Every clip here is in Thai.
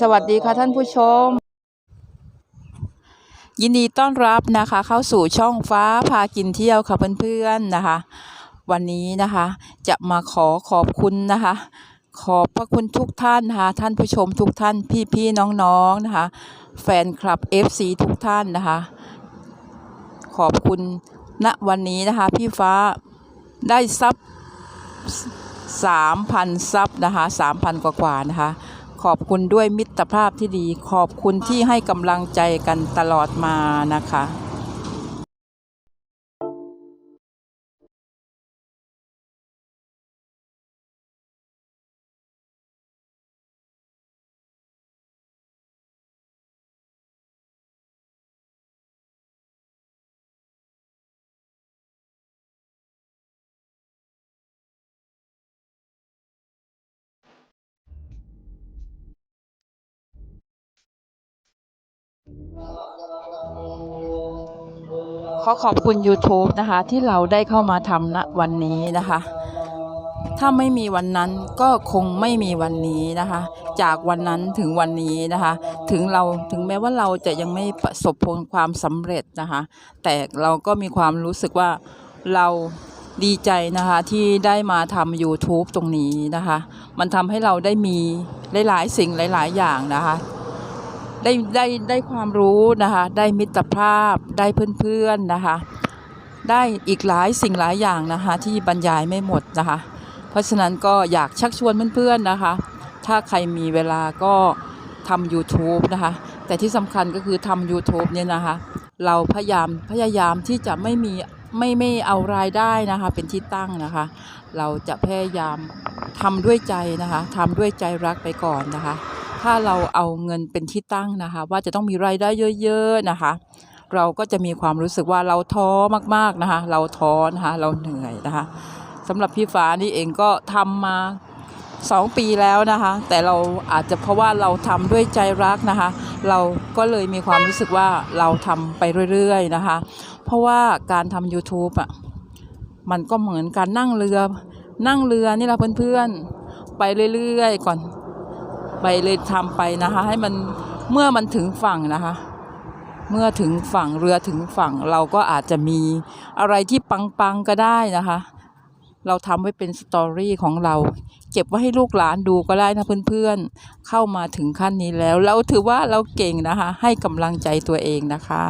สวัสดีค่ะท่านผู้ชม ยินดีต้อนรับนะคะ เข้าสู่ช่องฟ้าพากินเที่ยวค่ะเพื่อนๆนะคะ วันนี้นะคะ จะมาขอขอบคุณนะคะ ขอบพระคุณทุกท่านนะคะท่านผู้ชมทุกท่านพี่ๆน้องๆนะคะ แฟนคลับ FC ทุกท่านนะคะ ขอบคุณณวันนี้นะคะ พี่ฟ้าได้ซับ สามพันซับนะคะสามพันกว่านะคะ ขอบคุณด้วยมิตรภาพที่ดี ขอบคุณที่ให้กำลังใจกันตลอดมานะคะ ขอขอบคุณ YouTube นะคะ ที่เราได้เข้ามาทำณวันนี้นะคะ ถ้าไม่มีวันนั้นก็คงไม่มีวันนี้นะคะ จากวันนั้นถึงวันนี้นะคะ ถึงเราถึงแม้ว่าเราจะยังไม่ประสบผลความสำเร็จนะคะ แต่เราก็มีความรู้สึกว่าเราดีใจนะคะที่ได้มาทำ YouTube ตรงนี้นะคะ มันทำให้เราได้มีหลาย ๆ สิ่งหลาย ๆ อย่างนะคะ ได้ได้ได้ความรู้นะคะได้มิตรภาพได้เพื่อนๆนะคะ ได้อีกหลายสิ่งหลายอย่างนะคะที่บรรยายไม่หมดนะคะ เพราะฉะนั้นก็อยากชักชวนเพื่อนๆนะคะ ถ้าใครมีเวลาก็ทำ YouTube นะคะ แต่ที่สำคัญก็คือทำ YouTube เนี่ยนะคะ เราพยายามพยายามที่จะไม่มีไม่ไม่เอารายได้นะคะ เป็นที่ตั้งนะคะ เราจะพยายามทำด้วยใจนะคะทำด้วยใจรักไปก่อนนะคะ ถ้าเราเอาเงินเป็นที่ตั้งนะคะ ว่าจะต้องมีรายได้เยอะๆนะคะ เราก็จะมีความรู้สึกว่าเราท้อมากๆนะคะ เราท้อนะคะเราเหนื่อยนะคะสำหรับพี่ฟ้านี่เองก็ทำมาสองปีแล้วนะคะ แต่เราอาจจะเพราะว่าเราทำด้วยใจรักนะคะ เราก็เลยมีความรู้สึกว่าเราทำไปเรื่อยๆนะคะ เพราะว่าการทำ YouTube อะมันก็เหมือนการนั่งเรือ นั่งเรือนี่แหละเพื่อนๆ ไปเรื่อยๆ ก่อน ไปเลยทำไปนะคะ ให้มันเมื่อมันถึงฝั่งนะคะ เมื่อถึงฝั่งเรือถึงฝั่งเราก็อาจจะมีอะไรที่ปังๆก็ได้นะคะ เราทำไว้เป็นสตอรี่ของเรา เก็บไว้ให้ลูกหลานดูก็ได้นะเพื่อนๆ เข้ามาถึงขั้นนี้แล้ว เราถือว่าเราเก่งนะคะ ให้กำลังใจตัวเองนะคะ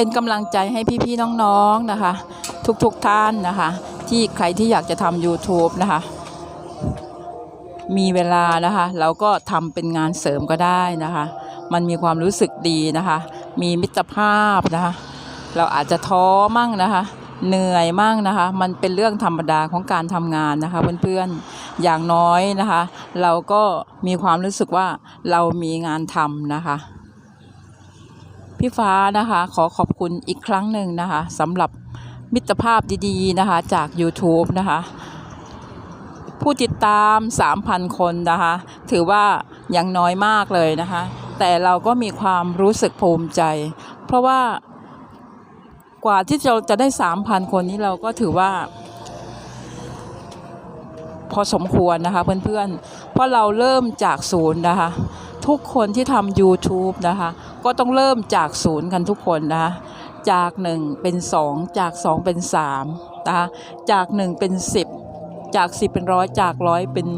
เป็นกำลังใจให้พี่ๆน้องๆนะคะ ทุกๆท่านนะคะ ที่ใครที่อยากจะทำ YouTube นะคะ มีเวลานะคะ เราก็ทำเป็นงานเสริมก็ได้นะคะ มันมีความรู้สึกดีนะคะ มีมิตรภาพนะคะ เราอาจจะท้อมั่งนะคะเหนื่อยมั่งนะคะ มันเป็นเรื่องธรรมดาของการทำงานนะคะเพื่อนๆ อย่างน้อยนะคะ เราก็มีความรู้สึกว่าเรามีงานทำนะคะ พี่ฟ้านะคะขอขอบคุณอีกครั้งหนึ่งนะคะสำหรับมิตรภาพดีๆนะคะจาก YouTube นะคะ ผู้ติดตาม 3,000 คนนะคะ ถือว่ายังน้อยมากเลยนะคะ แต่เราก็มีความรู้สึกภูมิใจ เพราะว่ากว่าที่เราจะได้ 3,000 คนนี้เราก็ถือว่า พอสมควรนะคะเพื่อนๆ เพราะเราเริ่มจากศูนย์นะคะ ทุกคนที่ทำ YouTube นะคะ ก็ต้องเริ่มจากศูนย์กันทุกคนนะคะจาก 1 เป็น 2 จาก 2 เป็น3นะคะจาก 1 เป็น 10 จากสิบเป็นร้อยจากร้อยเป็น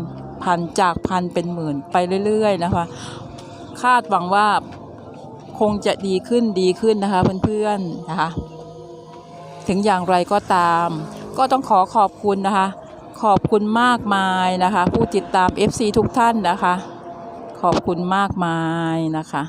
พันจากพันเป็นหมื่นไปเรื่อยๆนะคะคาดหวังว่าคงจะดีขึ้นดีขึ้นนะคะเพื่อนๆนะคะถึงอย่างไรก็ตาม ก็ต้องขอขอบคุณนะคะ ขอบคุณมากมายนะคะ ผู้ติดตาม FC ทุกท่านนะคะ ขอบคุณมากมายนะคะ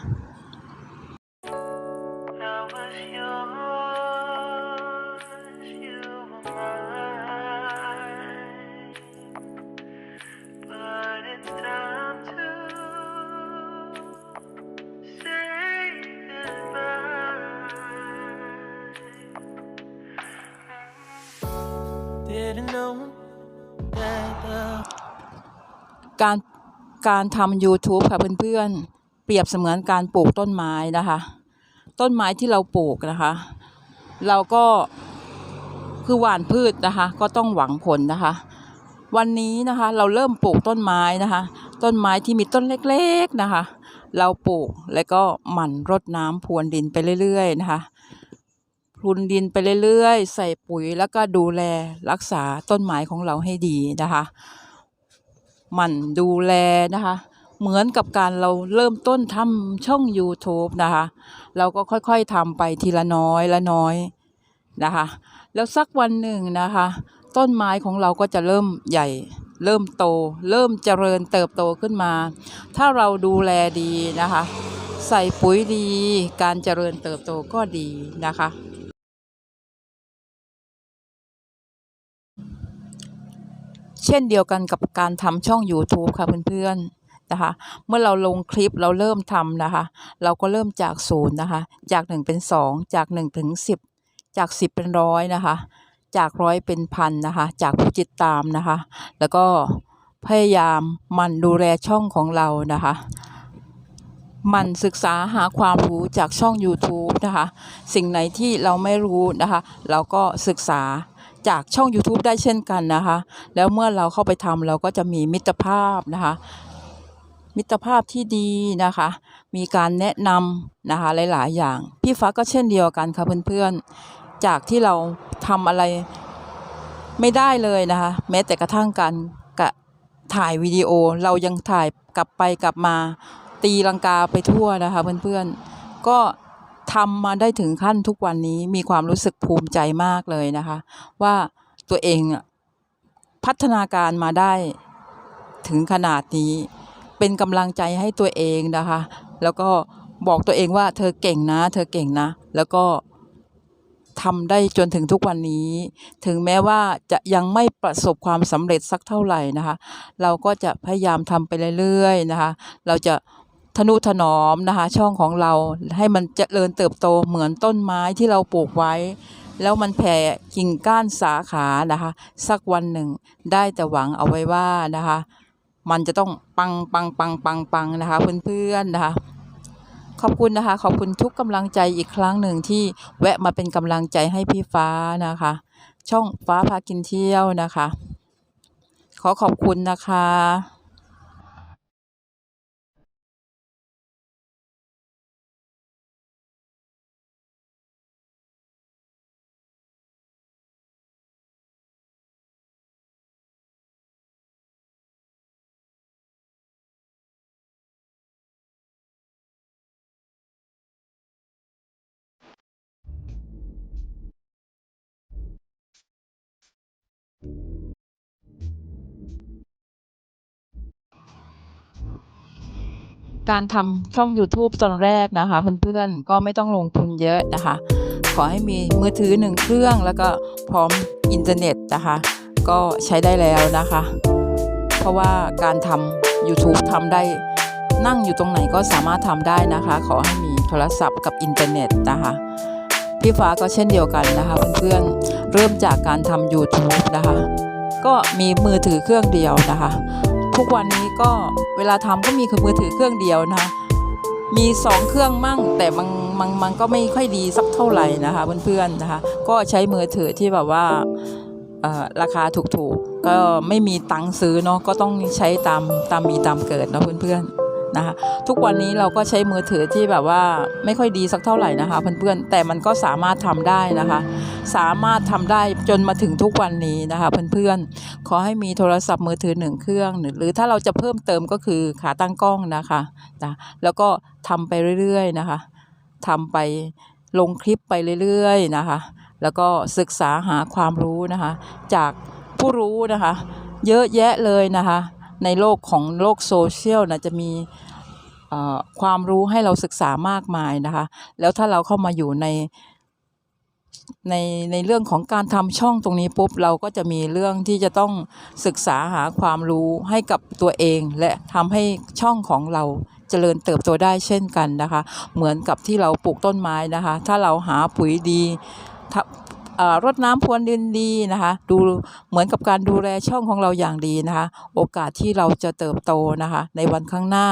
การทำ YouTube ค่ะเพื่อนๆ เปรียบเสมือนการปลูกต้นไม้นะคะ ต้นไม้ที่เราปลูกนะคะ เราก็คือหว่านพืชนะคะ ก็ต้องหวังผลนะคะ วันนี้นะคะเราเริ่มปลูกต้นไม้นะคะ ต้นไม้ที่มีต้นเล็กๆนะคะ เราปลูกแล้วก็หมั่นรดน้ำพรวนดินไปเรื่อยๆนะคะพรวนดินไปเรื่อยๆ ใส่ปุ๋ยแล้วก็ดูแลรักษาต้นไม้ของเราให้ดีนะคะ หมั่นดูแลนะคะ เหมือนกับการเราเริ่มต้นทำช่อง YouTube นะคะ เราก็ค่อยๆทำไปทีละน้อยละน้อยนะคะ แล้วสักวันหนึ่งนะคะ ต้นไม้ของเราก็จะเริ่มใหญ่ เริ่มโต เริ่มเจริญเติบโตขึ้นมา ถ้าเราดูแลดีนะคะ ใส่ปุ๋ยดี การเจริญเติบโตก็ดีนะคะ เช่นเดียวกันกับการทำช่อง YouTube ค่ะเพื่อนๆนะคะ เมื่อเราลงคลิปเราเริ่มทำนะคะ เราก็เริ่มจากศูนย์นะคะ จากหนึ่งเป็นสองจากหนึ่งถึงสิบจากสิบเป็นร้อยนะคะ จากร้อยเป็นพันนะคะ จากผู้ติดตามนะคะ แล้วก็พยายามมันดูแลช่องของเรานะคะมันศึกษาหาความรู้จากช่อง YouTube นะคะ สิ่งไหนที่เราไม่รู้นะคะ เราก็ศึกษา จากช่อง YouTube ได้เช่นกันนะคะ แล้วเมื่อเราเข้าไปทำเราก็จะมีมิตรภาพนะคะ มิตรภาพที่ดีนะคะ มีการแนะนำนะคะหลาย ๆ อย่าง พี่ฟ้าก็เช่นเดียวกันค่ะเพื่อนๆ จากที่เราทำอะไรไม่ได้เลยนะคะ แม้แต่กระทั่งการกถ่ายวิดีโอเรายังถ่ายกลับไปกลับมาตีลังกาไปทั่วนะคะเพื่อนๆก็ ทำมาได้ถึงขั้นทุกวันนี้มีความรู้สึกภูมิใจมากเลยนะคะ ว่าตัวเองพัฒนาการมาได้ถึงขนาดนี้ เป็นกำลังใจให้ตัวเองนะคะ แล้วก็บอกตัวเองว่าเธอเก่งนะ เธอเก่งนะ แล้วก็ทำได้จนถึงทุกวันนี้ ถึงแม้ว่าจะยังไม่ประสบความสำเร็จสักเท่าไหร่นะคะ เราก็จะพยายามทำไปเรื่อยๆนะคะ เราจะ ทนุถนอมนะคะ ช่องของเราให้มันเจริญเติบโตเหมือนต้นไม้ที่เราปลูกไว้ แล้วมันแผ่กิ่งก้านสาขานะคะ สักวันหนึ่งได้แต่หวังเอาไว้ว่านะคะ มันจะต้องปังปังปังปังปังนะคะ เพื่อนๆนะคะขอบคุณนะคะ ขอบคุณทุกกำลังใจอีกครั้งหนึ่งที่แวะมาเป็นกำลังใจให้พี่ฟ้านะคะ ช่องฟ้าพากินเที่ยวนะคะ ขอขอบคุณนะคะ การทำช่อง YouTube ตอนแรกนะคะเพื่อนๆก็ไม่ต้องลงทุนเยอะนะคะ ขอให้มีมือถือหนึ่งเครื่องแล้วก็พร้อมอินเทอร์เน็ตนะคะ ก็ใช้ได้แล้วนะคะ เพราะว่าการทำ YouTube ทำได้นั่งอยู่ตรงไหนก็สามารถทำได้นะคะ ขอให้มีโทรศัพท์กับอินเทอร์เน็ตนะคะ พี่ฟ้าก็เช่นเดียวกันนะคะเพื่อนๆเริ่มจากการทำ YouTube นะคะ ก็มีมือถือเครื่องเดียวนะคะ ทุกวันนี้ก็เวลาทำก็มีคือมือถือเครื่องเดียวนะคะมีสองเครื่องมั่งแต่มันมันมันก็ไม่ค่อยดีสักเท่าไหร่นะคะเพื่อนๆนะคะ ก็ใช้มือถือที่แบบว่าราคาถูกๆ ก็ไม่มีตังค์ซื้อเนาะก็ต้องใช้ตามตามมีตามเกิดเนาะเพื่อนๆ นะคะทุกวันนี้เราก็ใช้มือถือที่แบบว่าไม่ค่อยดีสักเท่าไหร่นะคะเพื่อนๆแต่มันก็สามารถทำได้นะคะ สามารถทำได้จนมาถึงทุกวันนี้นะคะเพื่อนๆขอให้มีโทรศัพท์มือถือหนึ่งเครื่อง หรือถ้าเราจะเพิ่มเติมก็คือขาตั้งกล้องนะคะนะแล้วก็ทำไปเรื่อยๆนะคะทำไปลงคลิปไปเรื่อยๆนะคะ แล้วก็ศึกษาหาความรู้นะคะ จากผู้รู้นะคะ เยอะแยะเลยนะคะ ในโลกของโลกโซเชียลนะจะมีความรู้ให้เราศึกษามากมายนะคะ แล้วถ้าเราเข้ามาอยู่ในในในเรื่องของการทำช่องตรงนี้ปุ๊บเราก็จะมีเรื่องที่จะต้องศึกษาหาความรู้ให้กับตัวเอง และทำให้ช่องของเราเจริญเติบโตได้เช่นกันนะคะ เหมือนกับที่เราปลูกต้นไม้นะคะ ถ้าเราหาปุ๋ยดี รดน้ำพรวนดินดีนะคะ ดูเหมือนกับการดูแลช่องของเราอย่างดีนะคะ โอกาสที่เราจะเติบโตนะคะ ในวันข้างหน้า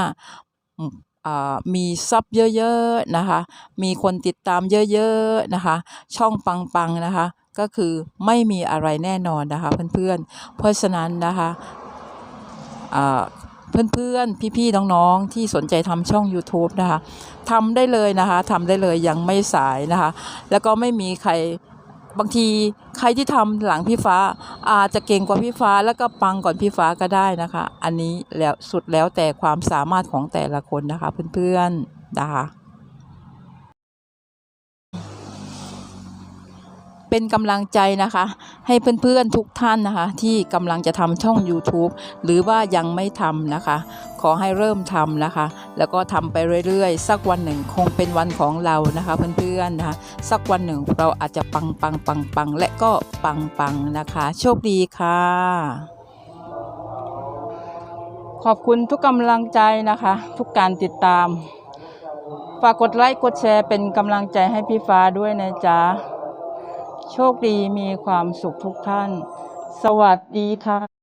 มีซับเยอะๆนะคะ มีคนติดตามเยอะๆนะคะ ช่องปังๆนะคะ ก็คือไม่มีอะไรแน่นอนนะคะเพื่อนๆ เพราะฉะนั้นนะคะอ่าเพื่อนๆ พี่ๆ น้องๆ ที่สนใจทำช่อง YouTube นะคะทำได้เลยนะคะทำได้เลยยังไม่สายนะคะ แล้วก็ไม่มีใคร บางทีใครที่ทำหลังพี่ฟ้าอาจจะเก่งกว่าพี่ฟ้าแล้วก็ปังก่อนพี่ฟ้าก็ได้นะคะ อันนี้แล้วสุดแล้วแต่ความสามารถของแต่ละคนนะคะเพื่อนๆนะคะ เป็นกำลังใจนะคะ ให้เพื่อนๆทุกท่านนะคะ ที่กำลังจะทำช่อง YouTube หรือว่ายังไม่ทำนะคะ ขอให้เริ่มทำนะคะ แล้วก็ทำไปเรื่อยๆ สักวันหนึ่งคงเป็นวันของเรานะคะ เพื่อนๆนะคะ สักวันหนึ่งเราอาจจะปังปังปังปังและก็ปังปังนะคะ โชคดีค่ะขอบคุณทุกกำลังใจนะคะ ทุกการติดตาม ฝากกดไลค์กดแชร์เป็นกำลังใจให้พี่ฟ้าด้วยนะจ๊ะ โชคดีมีความสุขทุกท่าน สวัสดีค่ะ